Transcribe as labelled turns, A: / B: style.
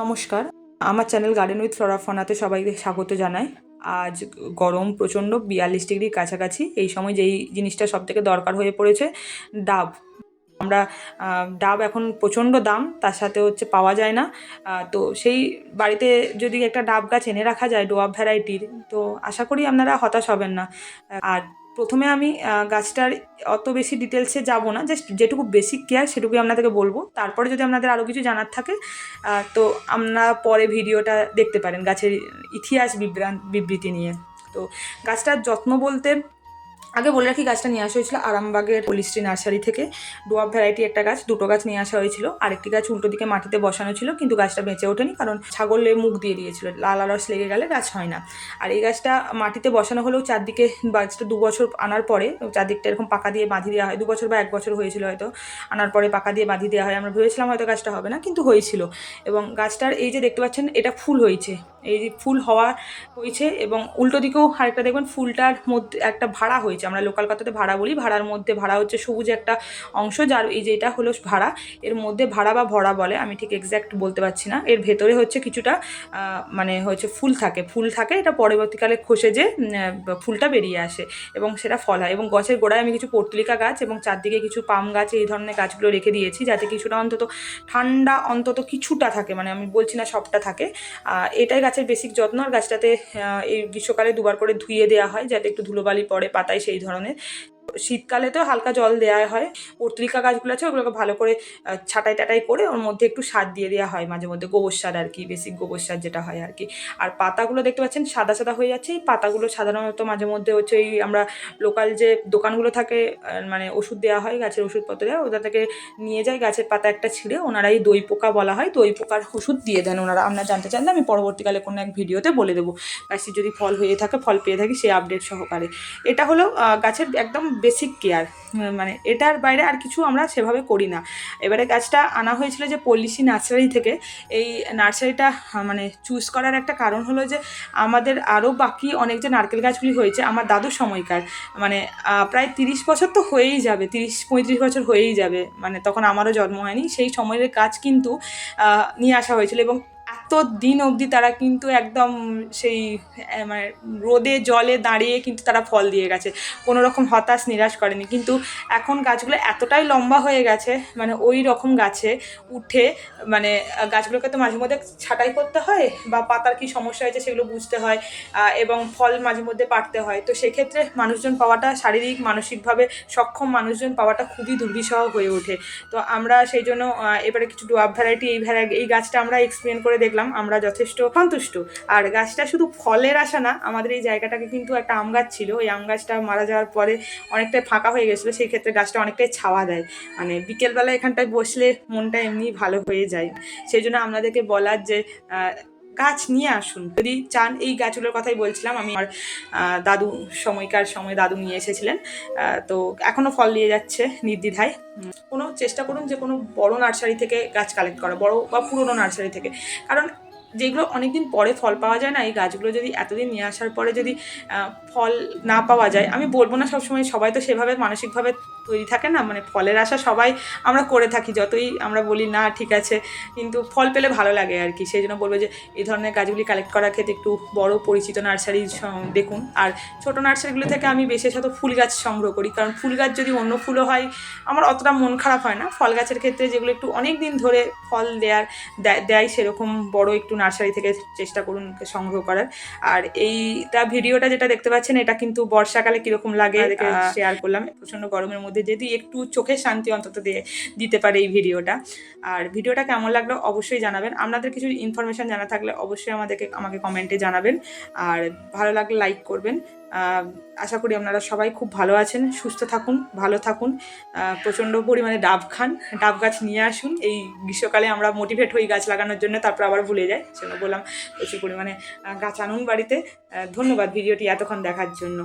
A: নমস্কার। আমার channel garden with Flora ফনাতে সবাইকে স্বাগত জানাই। আজ গরম প্রচণ্ড, বিয়াল্লিশ ডিগ্রির কাছাকাছি। এই সময় যেই জিনিসটা সব থেকে দরকার হয়ে পড়েছে, ডাব। আমরা ডাব এখন প্রচণ্ড দাম, তার সাথে হচ্ছে পাওয়া যায় না। তো সেই বাড়িতে যদি একটা ডাব গাছ এনে রাখা যায়, ডোয়াব ভ্যারাইটির, তো আশা করি আপনারা হতাশ হবেন না। আর প্রথমে আমি গাছটার অত বেশি ডিটেলসে যাব না, জাস্ট যেটুকু বেসিক কেয়ার সেটুকুই আপনাদেরকে বলব। তারপরে যদি আপনাদের আরও কিছু জানার থাকে তো আমরা পরে ভিডিওটা দেখতে পারেন গাছের ইতিহাস বিবৃতি নিয়ে। তো গাছটার যত্ন বলতে আগে বলে রাখি, গাছটা নিয়ে আসা হয়েছিল আরামবাগের পলিস্ট্রি নার্সারি থেকে। ডোয়াব ভ্যারাইটি একটা গাছ, দুটো গাছ নিয়ে আসা হয়েছিল। আরেকটি গাছ উল্টো দিকে মাটিতে বসানো ছিল, কিন্তু গাছটা বেঁচে ওঠেনি কারণ ছাগলে মুখ দিয়ে দিয়েছিল। লাল রস লেগে গেলে গাছ হয় না। আর এই গাছটা মাটিতে বসানো হলেও চারদিকে গাছটা দু বছর আনার পরে, চারদিকটা এরকম পাকা দিয়ে বাঁধি দেওয়া হয়। দু বছর বা এক বছর হয়েছিল হয়তো। আনার পরে পাকা দিয়ে বাঁধি দেওয়া হয়। আমরা ভেবেছিলাম হয়তো গাছটা হবে না, কিন্তু হয়েছিল। এবং গাছটার এই যে দেখতে পাচ্ছেন, এটা ফুল হয়েছে। এই যে ফুল হওয়া হয়েছে এবং উল্টো দিকেও আরেকটা দেখবেন ফুলটার মধ্যে একটা ভাড়া হয়েছে। আমরা লোকাল কথাতে ভাড়া বলি, ভাড়ার মধ্যে ভাড়া হচ্ছে সবুজ একটা অংশ যার এই যে এটা হলো ভাড়া। এর মধ্যে ভাড়া বা ভরা বলে, আমি ঠিক এক্স্যাক্ট বলতে পারছি না। এর ভেতরে হচ্ছে কিছুটা মানে হচ্ছে ফুল থাকে। ফুল থাকে, এটা পরবর্তীকালে খসে যে ফুলটা বেরিয়ে আসে এবং সেটা ফল হয়। এবং গাছের গোড়ায় আমি কিছু পর্তুলিকা গাছ এবং চারদিকে কিছু পাম গাছ, এই ধরনের গাছগুলো রেখে দিয়েছি যাতে কিছুটা অন্তত, ঠান্ডা অন্তত কিছুটা থাকে মানে আমি বলছি না সবটা থাকে। এটাই গাছের বেসিক যত্ন আর গাছটাতে এই গ্রীষ্মকালে দুবার করে ধুয়ে দেওয়া হয় যাতে একটু ধুলোবালি পড়ে পাতায় সেই ধরনের। শীতকালে তো হালকা জল দেওয়া হয়। পত্রিকা গাছগুলো আছে, ওগুলোকে ভালো করে ছাঁটাই টাটাই করে ওর মধ্যে একটু সার দিয়ে দেওয়া হয় মাঝে মধ্যে, গোবর সার আর কি, বেসিক গোবর সার যেটা হয় আর কি। আর পাতাগুলো দেখতে পাচ্ছেন, সাদা সাদা হয়ে যাচ্ছে, এই পাতাগুলো সাধারণত মাঝে মধ্যে হচ্ছে এই আমরা লোকাল যে দোকানগুলো থাকে মানে ওষুধ দেওয়া হয়, গাছের ওষুধপত্র দেওয়া ওটা থেকে নিয়ে যায়, গাছের পাতা একটা ছিঁড়ে ওনারা এই দই পোকা বলা হয়, দই পোকার ওষুধ দিয়ে দেন ওনারা। আপনারা জানতে চাইলে আমি পরবর্তীকালে কোনো এক ভিডিওতে বলে দেবো। গাছটি যদি ফল হয়ে থাকে, ফল পেয়ে থাকি সেই আপডেট সহকারে। এটা হলো গাছের একদম বেসিক কেয়ার মানে এটার বাইরে আর কিছু আমরা সেভাবে করি না। এবারে গাছটা আনা হয়েছিল যে পল্লিশি নার্সারি থেকে। এই নার্সারিটা মানে চুজ করার একটা কারণ হলো যে আমাদের আরও বাকি অনেক যে নারকেল গাছগুলি হয়েছে, আমার দাদুর সময়কার মানে প্রায় তিরিশ বছর তো হয়েই যাবে, তিরিশ, পঁয়ত্রিশ বছর হয়েই যাবে। মানে তখন আমারও জন্ম হয়নি, সেই সময়ের গাছ কিন্তু নিয়ে আসা হয়েছিল এবং এত দিন অবধি তারা কিন্তু একদম সেই মানে রোদে জলে দাঁড়িয়ে কিন্তু তারা ফল দিয়ে গেছে। কোনো রকম হতাশ, নিরাশ করেনি। কিন্তু এখন গাছগুলো এতটাই লম্বা হয়ে গেছে মানে ওই রকম গাছে উঠে মানে গাছগুলোকে তো মাঝে মধ্যে ছাঁটাই করতে হয় বা পাতার কী সমস্যা হয়েছে সেগুলো বুঝতে হয় এবং ফল মাঝে মধ্যে পাড়তে হয়। তো সেক্ষেত্রে মানুষজন পাওয়াটা শারীরিক, মানসিকভাবে সক্ষম মানুষজন পাওয়াটা খুবই দুর্বিষহ হয়ে ওঠে। তো আমরা সেই জন্য এবারে কিছু ডুয়াব ভ্যারাইটি এই ভ্যারাই এই গাছটা আমরা এক্সপ্লেন করে দেখলাম আমরা যথেষ্ট সন্তুষ্ট। আর গাছটা শুধু ফলের আশা না, আমাদের এই জায়গাটাকে কিন্তু একটা আম গাছ ছিল। ওই আম গাছটা মারা যাওয়ার পরে অনেকটাই ফাঁকা হয়ে গেছিল, সেই ক্ষেত্রে গাছটা অনেকটাই ছাওয়া দেয়। মানে বিকেলবেলা এখানটায় বসলে মনটা এমনি ভালো হয়ে যায়। সেই জন্য আপনাদেরকে বলার যে গাছ নিয়ে আসুন। যদি চান, এই গাছগুলোর কথাই বলছিলাম, আমি আমার দাদু, সময়কার সময় দাদু নিয়ে এসেছিলেন তো এখনও ফল দিয়ে যাচ্ছে নির্দ্বিধায়। কোনো চেষ্টা করুন যে কোনো বড় নার্সারি থেকে গাছ কালেক্ট করা, বড় বা পুরনো নার্সারি থেকে। কারণ যেগুলো অনেকদিন পরে ফল পাওয়া যায় না, এই গাছগুলো যদি এতদিন নিয়ে আসার পরে যদি ফল না পাওয়া যায়, আমি বলব না সবসময় সবাই তো সেভাবে মানসিকভাবে তৈরি থাকে না মানে ফলের আশা সবাই আমরা করে থাকি, যতই আমরা বলি না ঠিক আছে, কিন্তু ফল পেলে ভালো লাগে আর কি, সেই জন্য বলব যে এই ধরনের গাছগুলি কালেক্ট করার ক্ষেত্রে একটু বড় পরিচিত নার্সারি দেখুন, আর ছোট নার্সারিগুলো থেকে আমি বিশেষত ফুল গাছ সংগ্রহ করি, কারণ ফুল গাছ যদি অন্য ফুলও হয়, আমার অতটা মন খারাপ হয় না, ফল গাছের ক্ষেত্রে যেগুলো একটু অনেক দিন ধরে ফল দেয়ার দেয় সেরকম বড় একটু নার্সারি থেকে চেষ্টা করুন সংগ্রহ করার। আর এইটা ভিডিওটা যেটা দেখতে পাচ্ছেন এটা কিন্তু বর্ষাকালে কীরকম লাগে শেয়ার করলাম। প্রচণ্ড গরমের মধ্যে যদি একটু চোখের শান্তি অন্তত দিয়ে দিতে পারে এই ভিডিওটা। আর ভিডিওটা কেমন লাগল অবশ্যই জানাবেন। আপনাদের কিছু ইনফরমেশান জানা থাকলে অবশ্যই আমাদেরকে আমাকে কমেন্টে জানাবেন। আর ভালো লাগলে লাইক করবেন। আশা করি আপনারা সবাই খুব ভালো আছেন, সুস্থ থাকুন, ভালো থাকুন। প্রচণ্ড পরিমাণে ডাব খান, ডাব গাছ নিয়ে আসুন। এই গ্রীষ্মকালে আমরা মোটিভেট হই গাছ লাগানোর জন্য, তারপর আবার ভুলে যাই, সেজন্য বললাম প্রচুর পরিমাণে গাছ আনুন বাড়িতে। ধন্যবাদ ভিডিওটি এতক্ষণ দেখার জন্য।